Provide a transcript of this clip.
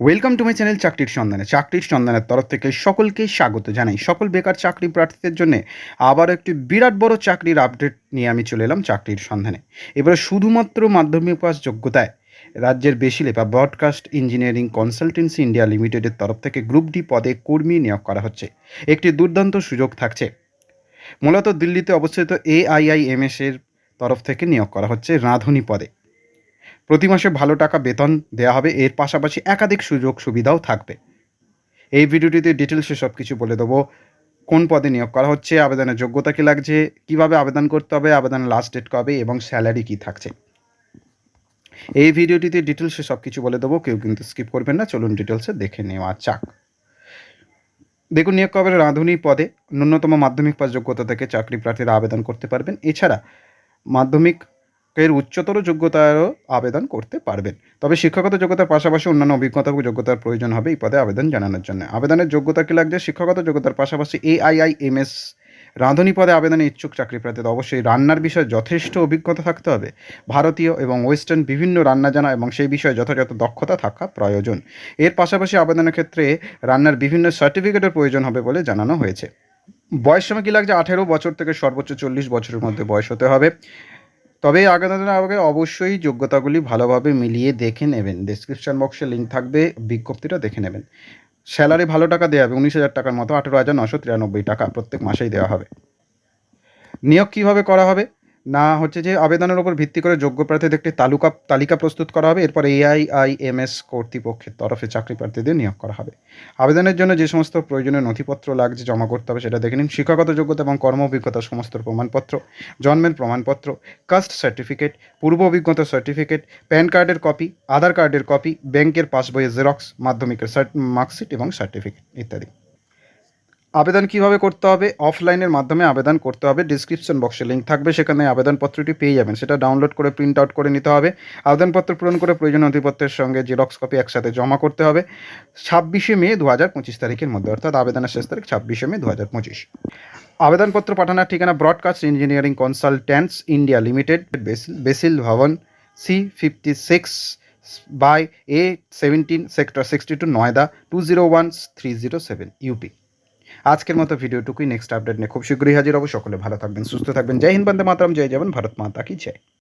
Welcome to my channel চাকরির সন্ধানে চাকরির সন্ধানের তরফ থেকে সকলকে স্বাগত জানাই। সকল বেকার চাকরি প্রার্থীদের জন্য আবার একটি বিরাট বড় চাকরির আপডেট নিয়ে আমি চলে এলাম চাকরির সন্ধানে। এবারে শুধুমাত্র মাধ্যমিক পাস যোগ্যতায় রাজ্যের বেশিলে বা ব্রডকাস্ট ইঞ্জিনিয়ারিং কনসালটেন্সি ইন্ডিয়া লিমিটেডের তরফ থেকে গ্রুপ ডি পদে কর্মী নিয়োগ করা হচ্ছে। একটি দুর্দান্ত সুযোগ থাকছে। মূলত দিল্লিতে অবস্থিত এআইআইএমএস এর তরফ থেকে নিয়োগ করা হচ্ছে রাঁধুনি পদে। প্রতি মাসে ভালো টাকা বেতন দেওয়া হবে। এর পাশাপাশি একাধিক সুযোগ সুবিধাও থাকবে। এই ভিডিওটিতে ডিটেলসে সব কিছু বলে দেবো। কোন পদে নিয়োগ করা হচ্ছে, আবেদনের যোগ্যতা কী লাগছে, কীভাবে আবেদন করতে হবে, আবেদনের লাস্ট ডেট কবে এবং স্যালারি কী থাকছে। এই ভিডিওটিতে ডিটেলসে সব কিছু বলে দেবো। কেউ কিন্তু স্কিপ করবেন না। চলুন ডিটেলসে দেখে নেওয়া যাক। দেখুন, নিয়োগ কবে রাঁধুনি পদে ন্যূনতম মাধ্যমিক পাস যোগ্যতা থেকে চাকরি প্রার্থীরা আবেদন করতে পারবেন। এছাড়া মাধ্যমিক এর উচ্চতর যোগ্যতারও আবেদন করতে পারবেন। তবে শিক্ষাগত যোগ্যতার পাশাপাশি অন্যান্য অভিজ্ঞতা যোগ্যতার প্রয়োজন হবে এই পদে আবেদন জানানোর জন্য। আবেদনের যোগ্যতা কি লাগছে? শিক্ষাগত যোগ্যতার পাশাপাশি এআইআইএমএস রাঁধুনি পদে আবেদনে ইচ্ছুক চাকরি প্রার্থীদের অবশ্যই রান্নার বিষয়ে যথেষ্ট অভিজ্ঞতা থাকতে হবে। ভারতীয় এবং ওয়েস্টার্ন বিভিন্ন রান্না জানা এবং সেই বিষয়ে যথাযথ দক্ষতা থাকা প্রয়োজন। এর পাশাপাশি আবেদনের ক্ষেত্রে রান্নার বিভিন্ন সার্টিফিকেটের প্রয়োজন হবে বলে জানানো হয়েছে। বয়স সময় কী লাগছে? আঠেরো বছর থেকে সর্বোচ্চ চল্লিশ বছরের মধ্যে বয়স হতে হবে। তবে আবেদনের আগে অবশ্যই যোগ্যতাগুলি ভালোভাবে মিলিয়ে দেখে নেবেন। ডিসক্রিপশন বক্সে লিঙ্ক থাকবে, বিজ্ঞপ্তিটা দেখে নেবেন। স্যালারি ভালো টাকা দেওয়া হবে, উনিশ হাজার টাকার মতো, আঠেরো হাজার নশো তিরানব্বই টাকা প্রত্যেক মাসেই দেওয়া হবে। নিয়োগ কীভাবে করা হবে? না হচ্ছে যে আবেদনের উপর ভিত্তি করে যোগ্য প্রার্থীদের একটি তালুকা, তালিকা প্রস্তুত করা হবে। এরপর এআইআইএমএস কর্তৃপক্ষের তরফে চাকরি প্রার্থীদের নিয়োগ করা হবে। আবেদনের জন্য যে সমস্ত প্রয়োজনীয় নথিপত্র লাগছে, জমা করতে হবে, সেটা দেখে নিন। শিক্ষাগত যোগ্যতা এবং কর্ম অভিজ্ঞতা সমস্ত প্রমাণপত্র, জন্মের প্রমাণপত্র, কাস্ট সার্টিফিকেট, পূর্ব অভিজ্ঞতা সার্টিফিকেট, প্যান কার্ডের কপি, আধার কার্ডের কপি, ব্যাংকের পাসবইয়ের জেরক্স, মাধ্যমিকের মার্কশিট এবং সার্টিফিকেট ইত্যাদি। আবেদন কীভাবে করতে হবে? অফলাইনের মাধ্যমে আবেদন করতে হবে। ডিসক্রিপশন বক্সে লিঙ্ক থাকবে। সেখানে আবেদনপত্রটি পেয়ে যাবেন। সেটা ডাউনলোড করে প্রিন্ট আউট করে নিতে হবে। আবেদনপত্র পূরণ করে প্রয়োজনীয় নথিপত্রের সঙ্গে জেরক্স কপি একসাথে জমা করতে হবে। ছাব্বিশে মে দু হাজার পঁচিশ তারিখের মধ্যে, অর্থাৎ আবেদনের শেষ তারিখ ছাব্বিশে মে দু হাজার পঁচিশ। আবেদনপত্র পাঠানোর ঠিকানা broadcast engineering consultants India limited BECIL BECIL Bhawan C fifty six by A seventeen sector sixty two Noida two zero one three zero seven UP আজকের মতো ভিডিওটুকুই নেক্সট আপডেট নিয়ে খুব শীঘ্রই হাজির হব। সকলে ভালো থাকবেন, সুস্থ থাকবেন। জয় হিন্দ, বন্দে মাতরম, জয় যাবেন ভারত মাতা কি জয়।